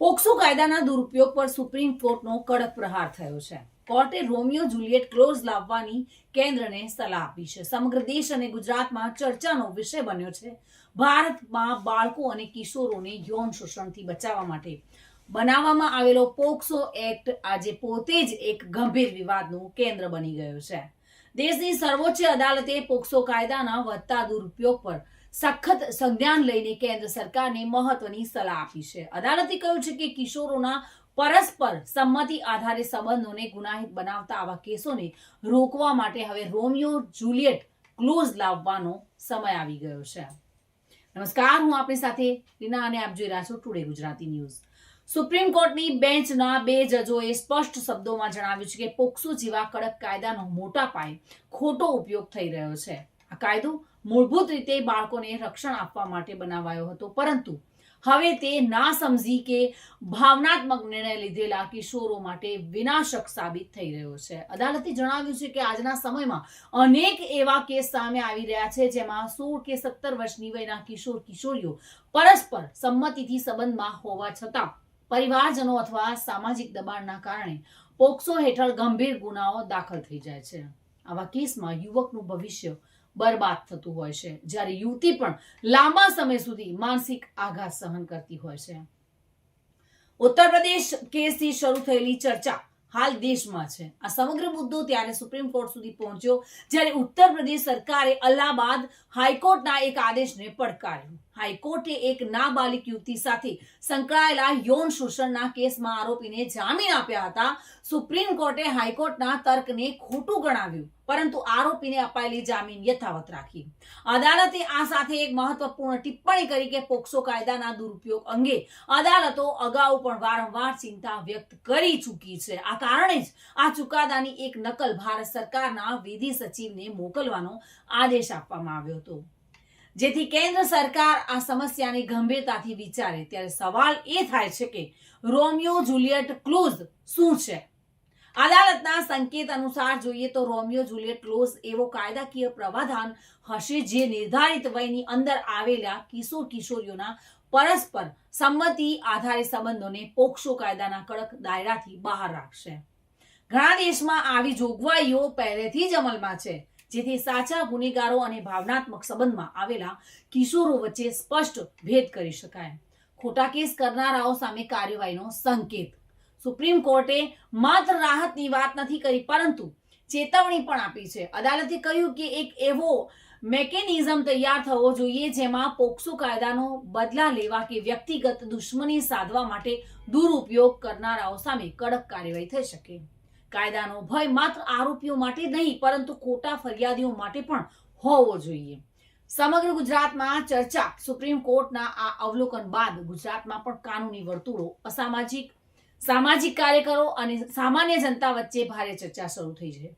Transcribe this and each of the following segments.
POCSO કાયદાના દુરુપયોગ પર સુપ્રીમ કોર્ટનો કડક પ્રહાર થયો છે. કોર્ટે રોમિયો જુલિયટ ક્લોઝ લાવવાની કેન્દ્રને સલાહ આપી છે. સમગ્ર દેશ અને ગુજરાતમાં ચર્ચાનો વિષય બન્યો છે. ભારતમાં બાળકો અને કિશોરોને યૌન શોષણથી બચાવવા માટે બનાવવામાં આવેલો પોક્સો એક્ટ આજે પોતે જ એક ગંભીર વિવાદનું કેન્દ્ર બની ગયો છે. દેશની સર્વોચ્ચ અદાલતે પોક્સો કાયદાના વધતા દુરુપયોગ પર સખત સંજ્ઞાન લઈને કેન્દ્ર સરકારને મહત્વની સલાહ આપી છે. અદાલતે કહ્યું છે કે કિશોરોના પરસ્પર સંમતિ આધારે સંબંધોને ગુનાહિત બનાવતા આવા કેસોને રોકવા માટે હવે રોમિયો જુલિયટ ક્લોઝ લાવવાનો સમય આવી ગયો છે. નમસ્કાર, હું આપણી સાથે રીના અને આપ જોઈ રહ્યા છો ટુડે ગુજરાતી ન્યૂઝ. સુપ્રીમ કોર્ટની બેન્ચના બે જજોએ સ્પષ્ટ શબ્દોમાં જણાવ્યું છે કે પોક્સો જેવા કડક કાયદાનો મોટા પાયે ખોટો ઉપયોગ થઈ રહ્યો છે. આ કાયદો મૂળભૂત રીતે બાળકોને રક્ષણ આપવા માટે બનાવાયો હતો. પરંતુ હવે તે ના સમજી કે ભાવનાત્મક નિર્ણય લીધેલા કિશોરો માટે વિનાશક સાબિત થઈ રહ્યો છે. અદાલતે જણાવ્યું છે કે આજના સમયમાં અનેક એવા કેસ સામે આવી રહ્યા છે જેમાં સોળ કે સત્તર વર્ષની વયના કિશોર કિશોરીઓ પરસ્પર સંમતિથી સંબંધમાં હોવા છતાં પરિવારજનો અથવા સામાજિક દબાણના કારણે પોક્સો હેઠળ ગંભીર ગુનાઓ દાખલ થઈ જાય છે. આવા કેસમાં યુવકનું ભવિષ્ય બરબાદ થતું હોય છે. જ્યારે યુવતી પણ લાંબા સમય સુધી માનસિક આઘાત સહન કરતી હોય છે. ઉત્તર પ્રદેશ કેસથી શરૂ થયેલી ચર્ચા હાલ દેશમાં છે. આ સમગ્ર મુદ્દો ત્યારે સુપ્રીમ કોર્ટ સુધી પહોંચ્યો, જ્યારે ઉત્તર પ્રદેશ સરકારે અલ્હાબાદ હાઈકોર્ટના એક આદેશને પડકાર્યો. હાઈકોર્ટે એક નાબાલિક યુવતી સાથે સંકળાયેલા યૌન શોષણના કેસમાં આરોપીને જામીન આપ્યા હતા. સુપ્રીમ કોર્ટે હાઈકોર્ટના તર્કને ખોટું ગણાવ્યું, પરંતુ આરોપીને અપાયેલી જામીન યથાવત રાખી. અદાલતે આ સાથે એક મહત્વપૂર્ણ ટિપ્પણી કરી કે પોક્સો કાયદાના દુરુપયોગ અંગે અદાલતો અગાઉ પણ વારંવાર ચિંતા વ્યક્ત કરી ચૂકી છે. આ કારણે જ આ ચુકાદાની એક નકલ ભારત સરકારના વિધિ સચિવને મોકલવાનો આદેશ આપવામાં આવ્યો હતો. જેથી કેન્દ્ર સરકાર આ સમસ્યાની ગંભીરતાથી વિચારે. ત્યારે સવાલ એ થાય છે કે રોમિયો જુલિયટ ક્લોઝ શું છે? અદાલતના સંકેત અનુસાર જોઈએ તો રોમિયો જુલિયટ ક્લોઝ એવો કાયદાકીય પ્રાવધાન હશે જે નિર્ધારિત વયની અંદર આવેલા કિશોર કિશોરીઓના પરસ્પર સંમતિ આધારે સંબંધોને પોક્સો કાયદાના કડક દાયરાથી બહાર રાખશે. ઘણા દેશમાં આવી જોગવાઈઓ પહેલેથી જ અમલમાં છે. જેથી સાચા ગુનેગારો અને ભાવનાત્મક સંબંધમાં આવેલા કિશોરો વચ્ચે સ્પષ્ટ ભેદ કરી શકાય. ખોટા કેસ કરનારાઓ સામે કાર્યવાહીનો સંકેત. સુપ્રીમ કોર્ટે માત્ર રાહતની વાત નથી કરી, પરંતુ ચેતવણી પણ આપી છે. અદાલતે કહ્યું કે એક એવો મેકેનિઝમ તૈયાર થવો જોઈએ જેમાં પોક્સો કાયદાનો બદલા લેવા કે વ્યક્તિગત દુશ્મની સાધવા માટે દુરુપયોગ કરનારાઓ સામે કડક કાર્યવાહી થઈ શકે. કાયદાનો ભય માત્ર આરોપીઓ માટે નહીં, પરંતુ ખોટા ફરિયાદીઓ માટે પણ હોવો જોઈએ. સમગ્ર ગુજરાતમાં ચર્ચા. સુપ્રીમ કોર્ટના આ અવલોકન બાદ ગુજરાતમાં પણ કાનૂની વર્તુળો અસામાજિક, સામાજિક કાર્યકરો અને સામાન્ય જનતા વચ્ચે ભારે ચર્ચા શરૂ થઈ છે.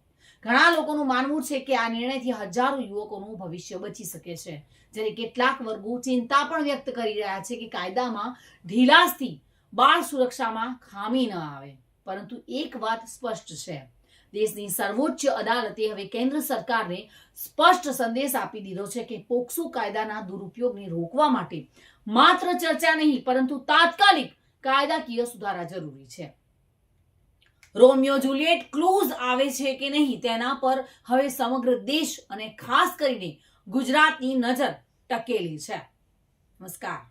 ઘણા લોકોનું માનવું છે કે આ નિર્ણયથી હજારો યુવકોનું ભવિષ્ય બચી શકે છે, જ્યારે કેટલાક વર્ગો ચિંતા પણ વ્યક્ત કરી રહ્યા છે કે કાયદામાં ઢીલાસથી બાળ સુરક્ષામાં ખામી ન આવે. પરંતુ એક વાત સ્પષ્ટ છે. દેશની સર્વોચ્ચ અદાલતે હવે કેન્દ્ર સરકારને સ્પષ્ટ સંદેશ આપી દીધો છે કે પોક્સો કાયદાના દુરુપયોગને રોકવા માટે માત્ર ચર્ચા નહીં, પરંતુ તાત્કાલિક કાયદાકીય સુધારા જરૂરી છે. રોમિયો જુલિયટ ક્લૂઝ આવે છે કે નહીં તેના પર હવે સમગ્ર દેશ અને ખાસ કરીને ગુજરાતની નજર ટકેલી છે. નમસ્કાર.